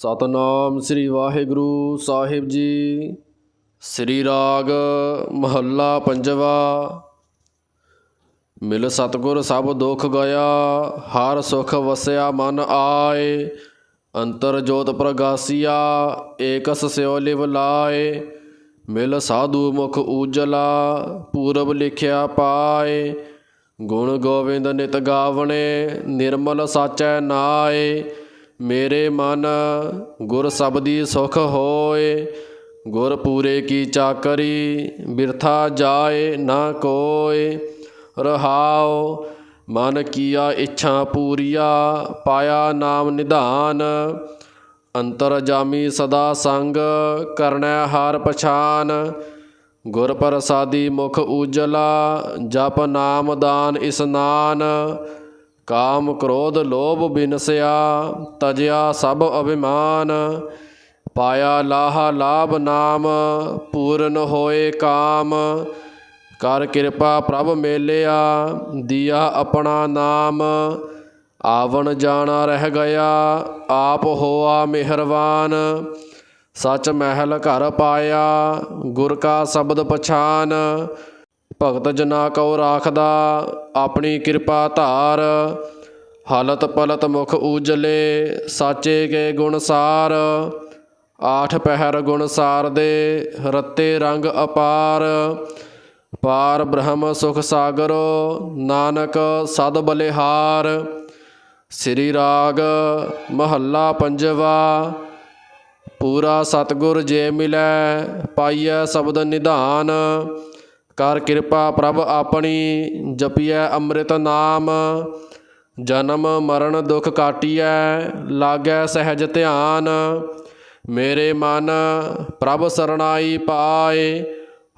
ਸਤਨਾਮ ਸ੍ਰੀ ਵਾਹਿਗੁਰੂ ਸਾਹਿਬ ਜੀ। ਸ੍ਰੀ ਰਾਗ ਮਹੱਲਾ ਪੰਜਵਾ। ਮਿਲ ਸਤਗੁਰ ਸਭ ਦੁੱਖ ਗਿਆ ਹਰ ਸੁਖ ਵਸਿਆ ਮਨ ਆਏ। ਅੰਤਰ ਜੋਤ ਪ੍ਰਗਾਸੀਆ, ਏਕਸ ਸਿਓ ਲਿਵ ਲਾਏ। ਮਿਲ ਸਾਧੂ ਮੁਖ ਊਜਲਾ, ਪੂਰਬ ਲਿਖਿਆ ਪਾਏ। ਗੁਣ ਗੋਬਿੰਦ ਨਿਤ ਗਾਵਣੇ, ਨਿਰਮਲ ਸਾਚੈ ਨਾਏ। ਮੇਰੇ ਮਨ ਗੁਰ ਸਬਦੀ ਸੁਖ ਹੋਏ, ਗੁਰ ਪੂਰੇ ਕੀ ਚਾਕਰੀ ਬਿਰਥਾ ਜਾਏ ਨਾ ਕੋਏ। ਰਹਾਉ ਮਨ ਕੀਆ ਇੱਛਾ ਪੂਰੀਆ, ਪਾਇਆ ਨਾਮ ਨਿਧਾਨ। ਅੰਤਰ ਜਾਮੀ ਸਦਾ ਸੰਗ, ਕਰਨੈ ਹਾਰ ਪਛਾਨ। ਗੁਰ ਪ੍ਰਸਾਦੀ ਮੁਖ ਉਜਲਾ, ਜਪ ਨਾਮ ਦਾਨ ਇਸਨਾਨ। ਕਾਮ ਕ੍ਰੋਧ ਲੋਭ ਬਿਨਸਿਆ, ਤਜਿਆ ਸਭ ਅਭਿਮਾਨ। ਪਾਇਆ ਲਾਹਾ ਲਾਭ ਨਾਮ, ਪੂਰਨ ਹੋਏ ਕਾਮ। ਕਰ ਕਿਰਪਾ ਪ੍ਰਭ ਮੇਲਿਆ, ਦੀਆ ਆਪਣਾ ਨਾਮ। ਆਵਣ ਜਾਣਾ ਰਹਿ ਗਿਆ, ਆਪ ਹੋਆ ਮਿਹਰਵਾਨ। ਸਚ ਮਹਿਲ ਘਰ ਪਾਇਆ, ਗੁਰ ਕਾ ਸ਼ਬਦ ਪਛਾਨ। ਭਗਤ ਜਨਾ ਕਉ ਰਾਖਦਾ ਆਪਣੀ ਕਿਰਪਾ ਧਾਰ। ਹਾਲਤ ਪਲਤ ਮੁਖ ਉਜਲੇ, ਸਾਚੇ ਕੇ ਗੁਣ ਸਾਰ। ਆਠ ਪਹਿਰ ਗੁਣ ਸਾਰ ਦੇ ਰਤੇ ਰੰਗ ਅਪਾਰ। ਪਾਰ ਬ੍ਰਹਮ ਸੁਖ ਸਾਗਰੋ, ਨਾਨਕ ਸਦ ਬਲਿਹਾਰ। ਸ੍ਰੀ ਰਾਗ ਮਹੱਲਾ ਪੰਜਵਾ, ਪੂਰਾ ਸਤਗੁਰ ਜੇ ਮਿਲੈ, ਪਾਈਐ ਸ਼ਬਦ ਨਿਧਾਨ। ਕਰ ਕਿਰਪਾ ਪ੍ਰਭ ਆਪਣੀ ਜਪੀਐ ਅੰਮ੍ਰਿਤ ਨਾਮ, ਜਨਮ ਮਰਨ ਦੁਖ ਕਾਟੀਐ, ਲਾਗੈ ਸਹਿਜ ਧਿਆਨ। ਮੇਰੇ ਮਨ ਪ੍ਰਭ ਸਰਣਾਈ ਪਾਏ,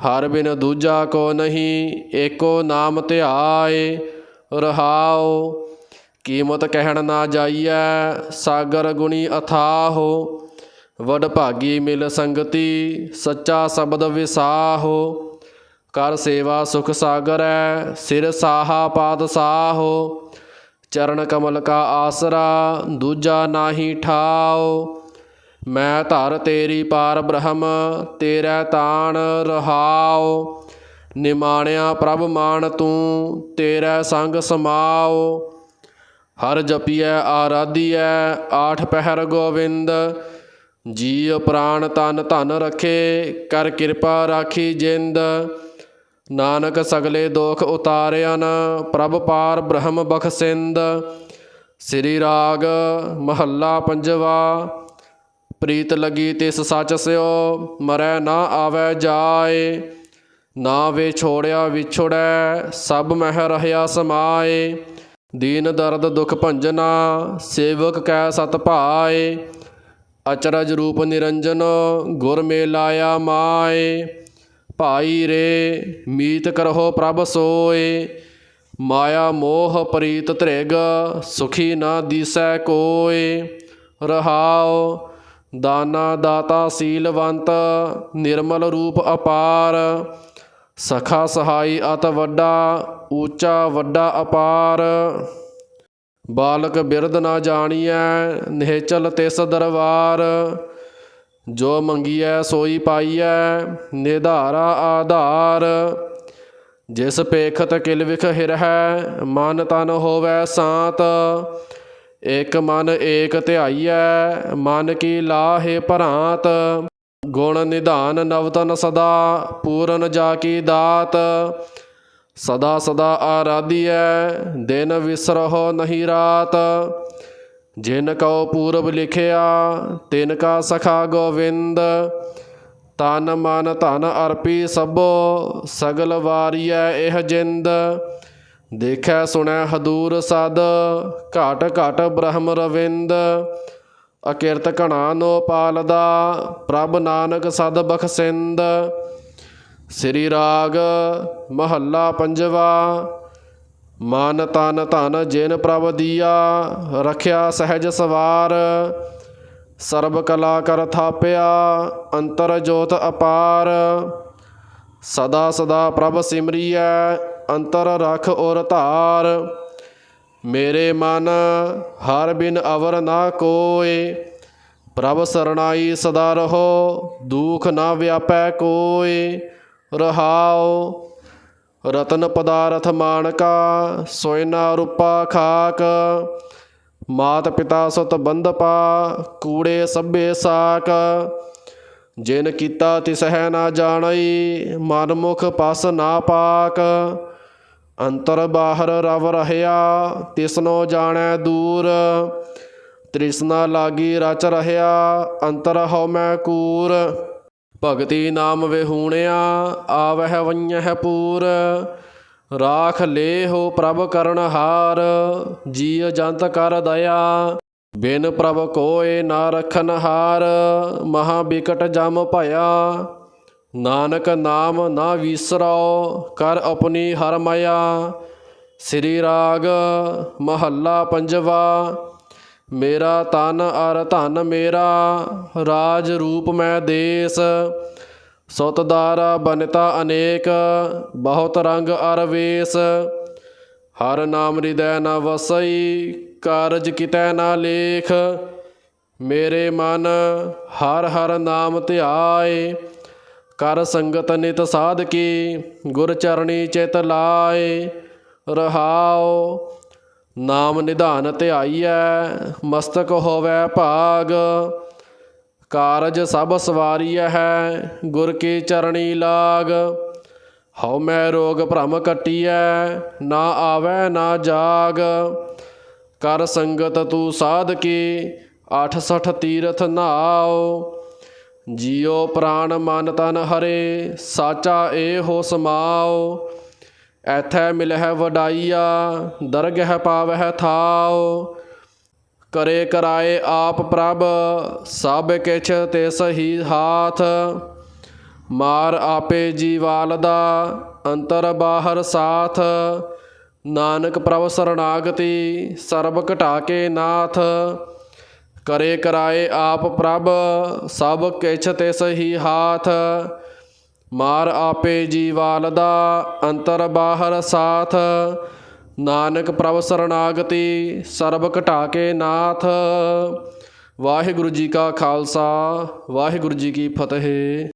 ਹਰ ਬਿਨ ਦੂਜਾ ਕੋ ਨਹੀਂ ਏਕੋ ਨਾਮ ਧਿਆਏ। ਰਹਾਉ, ਕੀਮਤ ਕਹਿਣ ਨਾ ਜਾਈਐ, ਸਾਗਰ ਗੁਣੀ ਅਥਾਹੋ। ਵਡ ਭਾਗੀ ਮਿਲ ਸੰਗਤੀ, ਸੱਚਾ ਸ਼ਬਦ ਵਿਸਾਹੋ। ਕਰ ਸੇਵਾ ਸੁਖ ਸਾਗਰ ਹੈ ਸਿਰ ਸਾਹਾ ਪਾਤਸ਼ਾਹੋ ਚਰਨ ਕਮਲ ਕਾ ਆਸਰਾ, ਦੂਜਾ ਨਾਹੀ ਠਾਓ। ਮੈਂ ਧਰ ਤੇਰੀ ਪਾਰ ਬ੍ਰਹਮ, ਤੇਰਾ ਤਾਣ ਰਹਾਉ ਨਿਮਾਣਿਆ ਪ੍ਰਭ ਮਾਨ ਤੂੰ, ਤੇਰਾ ਸੰਗ ਸਮਾਓ। ਹਰ ਜਪੀਐ, ਆਰਾਧੀਐ, ਆਠ ਪਹਿਰ ਗੋਵਿੰਦ। ਜੀਵ ਪ੍ਰਾਣ ਤਨ ਧਨ ਰਖੇ, ਕਰ ਕਿਰਪਾ ਰਾਖੀ ਜਿੰਦ। ਨਾਨਕ ਸਗਲੇ ਦੋਖ ਉਤਾਰਿਆਨ, ਪ੍ਰਭ ਪਾਰ ਬ੍ਰਹਮ ਬਖਸਿੰਦ ਸ੍ਰੀ ਰਾਗ ਮਹੱਲਾ ਪੰਜਵਾ, ਪ੍ਰੀਤ ਲਗੀ ਤਿਸ ਸੱਚ ਸਿਓ, ਮਰੈ ਨਾ ਆਵੈ ਜਾਏ। ਨਾ ਵੇ ਛੋੜਿਆ ਵਿਛੜੈ, ਸਭ ਮਹਿ ਰਹਿਆ ਸਮਾਏ। ਦੀਨ ਦਰਦ ਦੁਖ ਭੰਜਨਾ, ਸੇਵਕ ਕੈ ਸਤ ਭਾਏ। ਅਚਰਜ ਰੂਪ ਨਿਰੰਜਨ, ਗੁਰ ਮੇਲਾਇਆ ਮਾਏ। ਭਾਈ ਰੇ, ਮੀਤ ਕਰਹੁ ਪ੍ਰਭ ਸੋਏ। ਮਾਇਆ ਮੋਹ ਪ੍ਰੀਤ ਧ੍ਰਿਗ, ਸੁਖੀ ਨਾ ਦੀਸੈ ਕੋਏ। ਰਹਾਉ, ਦਾਨਾ ਦਾਤਾ ਸੀਲਵੰਤ, ਨਿਰਮਲ ਰੂਪ ਅਪਾਰ। ਸਖਾ ਸਹਾਈ ਅਤ ਵੱਡਾ, ਊਚਾ ਵੱਡਾ ਅਪਾਰ। ਬਾਲਕ ਬਿਰਧ ਨਾ ਜਾਣੀਐ, ਨਿਹਚਲ ਤਿਸ ਦਰਬਾਰ ਜੋ ਮੰਗੀਐ, ਸੋਈ ਪਾਈਐ, ਨਿਧਾਰਾ ਆਧਾਰ। ਜਿਸ ਪੇਖਤ ਕਿਲ ਵਿਖ ਹਿਰਹਿ, ਮਨ ਤਨ ਹੋਵੈ ਸਾਤ। ਇਕ ਮਨ ਏਕ ਧਿਆਈਐ, ਮਨ ਕੀ ਲਾਹੇ ਭਰਾਤ। ਗੁਣ ਨਿਧਾਨ ਨਵਤਨ ਸਦਾ, ਪੂਰਨ ਜਾ ਕੀ ਦਾਤ। ਸਦਾ ਸਦਾ ਆਰਾਧੀਐ, ਦਿਨ ਵਿਸਰਹੁ ਨਹੀਂ ਰਾਤ। ਜਿਨ ਕਉ ਪੂਰਬ ਲਿਖਿਆ, ਤਿਨ ਕਾ ਸਖਾ ਗੋਵਿੰਦ, ਤਨ ਮਨ ਧਨ ਅਰਪੀ ਸਭੋ, ਸਗਲ ਵਾਰੀਐ ਇਹ ਜਿੰਦ। ਦੇਖੈ ਸੁਣੈ ਹਦੂਰ ਸਦ, ਘਟ ਘਟ ਬ੍ਰਹਮ ਰਵਿੰਦ। ਅਕਿਰਤ ਘਣਾ ਨੋ ਪਾਲਦਾ, ਪ੍ਰਭ ਨਾਨਕ ਸਦ ਬਖਸਿੰਦ। ਸ੍ਰੀ ਰਾਗ ਮਹੱਲਾ ਪੰਜਵਾ ਮਨ ਤਨ ਧਨ ਜਿਨ ਪ੍ਰਭ ਦੀਆ, ਰਖਿਆ ਸਹਿਜ ਸਵਾਰ, ਸਰਬ ਕਲਾ ਕਰ ਥਾਪਿਆ, ਅੰਤਰ ਜੋਤ ਅਪਾਰ। ਸਦਾ ਸਦਾ ਪ੍ਰਭ ਸਿਮਰੀਐ, ਅੰਤਰ ਰਖ ਔਰ ਧਾਰ। ਮੇਰੇ ਮਨ ਹਰ ਬਿਨ ਅਵਰ ਨਾ ਕੋਏ, ਪ੍ਰਭ ਸਰਣਾਈ ਸਦਾ ਰਹੋ, ਦੁਖ ਨਾ ਵਿਆਪੈ ਕੋਇ ਰਹਾਓ ਰਤਨ ਪਦਾਰਥ ਮਾਨਕਾ ਸੋਇਨਾ ਰੂਪਾ ਖਾਕ, ਮਾਤ ਪਿਤਾ ਸੁਤ ਬੰਧਪਾ ਕੂੜੇ ਸਭੇ ਸਾਕ। ਜਿਨ ਕੀਤਾ ਤਿਸ ਹੈ ਨਾ ਜਾਣਈ ਮਨ ਮੁਖ ਪਸ ਨਾ ਪਾਕ। ਅੰਤਰ ਬਾਹਰ ਰਵ ਰਹਿਆ, ਤਿਸਨੋ ਜਾਣੈ ਦੂਰ। ਤ੍ਰਿਸ਼ਨਾ ਲਾਗੀ ਰਚ ਰਹਿਆ, ਅੰਤਰ ਹਉ ਮੈਂ ਕੂਰ। ਭਗਤੀ ਨਾਮ ਵਿਹੂਣਿਆ, ਆਵਹਿ ਵੰਯਹਿ ਪੂਰ। ਰਾਖ ਲੇਹੋ ਪ੍ਰਭ ਕਰਨ ਹਾਰ, ਜੀਅ ਜੰਤ ਕਰ ਦਇਆ। ਬਿਨ ਪ੍ਰਭ ਕੋਏ ਨਾ ਰਖਨ ਹਾਰ, ਮਹਾ ਬਿਕਟ ਜਮ ਭਇਆ। ਨਾਨਕ ਨਾਮ ਨਾ ਵਿਸਰਾਓ ਕਰ ਆਪਣੀ ਹਰ ਮਾਇਆ। ਸ੍ਰੀ ਰਾਗ ਮਹੱਲਾ ਪੰਜਵਾ ਮੇਰਾ ਤਨ ਅਰ ਧਨ ਮੇਰਾ, ਰਾਜ ਰੂਪ ਮੈਂ ਦੇਸ। ਸੁਤਦਾਰਾ ਬਨਤਾ ਅਨੇਕ, ਬਹੁਤ ਰੰਗ ਅਰ ਵੇਸ। ਹਰ ਨਾਮ ਹਿਰਦੈ ਨ ਵਸਈ, ਕਾਰਜ ਕਿਤੈ ਨਾ ਲੇਖ। ਮੇਰੇ ਮਨ ਹਰ ਹਰ ਨਾਮ ਧਿਆਏ, ਕਰ ਸੰਗਤ ਨਿਤ ਸਾਧਕੀ, ਗੁਰ ਚਰਣੀ ਚਿਤ ਲਾਏ। ਰਹਾਓ ਨਾਮ ਨਿਧਾਨ ਧਿਆਈਐ ਮਸਤਕ ਹੋਵੈ ਭਾਗ। ਕਾਰਜ ਸਭ ਸਵਾਰੀਐ ਹੈ ਗੁਰ ਕੀ ਚਰਣੀ ਲਾਗ। ਹਉ ਮੈਂ ਰੋਗ ਭ੍ਰਮ ਕਟੀਐ ਨਾ ਆਵੈ, ਨਾ ਜਾਗ। ਕਰ ਸੰਗਤ ਤੂੰ ਸਾਧ ਕੀ 68 ਤੀਰਥ ਨਾਉ। ਜੀਉ ਪ੍ਰਾਣ ਮਨ ਤਨ ਹਰੇ, ਸਾਚਾ ਹੋ ਸਮਾਉ। ਐਥੈ ਮਿਲਹਿ ਵਡਾਈਆ, ਦਰਗਹਿ ਪਾਵਹਿ ਥਾਉ। ਕਰੇ ਕਰਾਏ ਆਪ ਪ੍ਰਭ, ਸਭ ਕਿਛ ਤਿਸ ਹੀ ਹਾਥ। ਮਾਰ ਆਪੇ ਜੀਵਾਲ ਦਾ ਅੰਤਰ ਬਾਹਰ ਸਾਥ। ਨਾਨਕ ਪ੍ਰਭ ਸਰਣਾਗਤੀ, ਸਰਬ ਘਟਾ ਕੇ ਨਾਥ। ਕਰੇ ਕਰਾਏ ਆਪ ਪ੍ਰਭ, ਸਭ ਕਿਛ ਤਿਸ ਹੀ ਹਾਥ। ਮਾਰ ਆਪੇ ਜੀਵਾਲ ਦਾ ਅੰਤਰ ਬਾਹਰ ਸਾਥ। ਨਾਨਕ ਪ੍ਰਭ ਸਰਣਾਗਤੀ ਸਰਬ ਘਟਾ ਕੇ ਨਾਥ। ਵਾਹਿਗੁਰੂ ਜੀ ਕਾ ਖਾਲਸਾ, ਵਾਹਿਗੁਰੂ ਜੀ ਕੀ ਫਤਿਹ।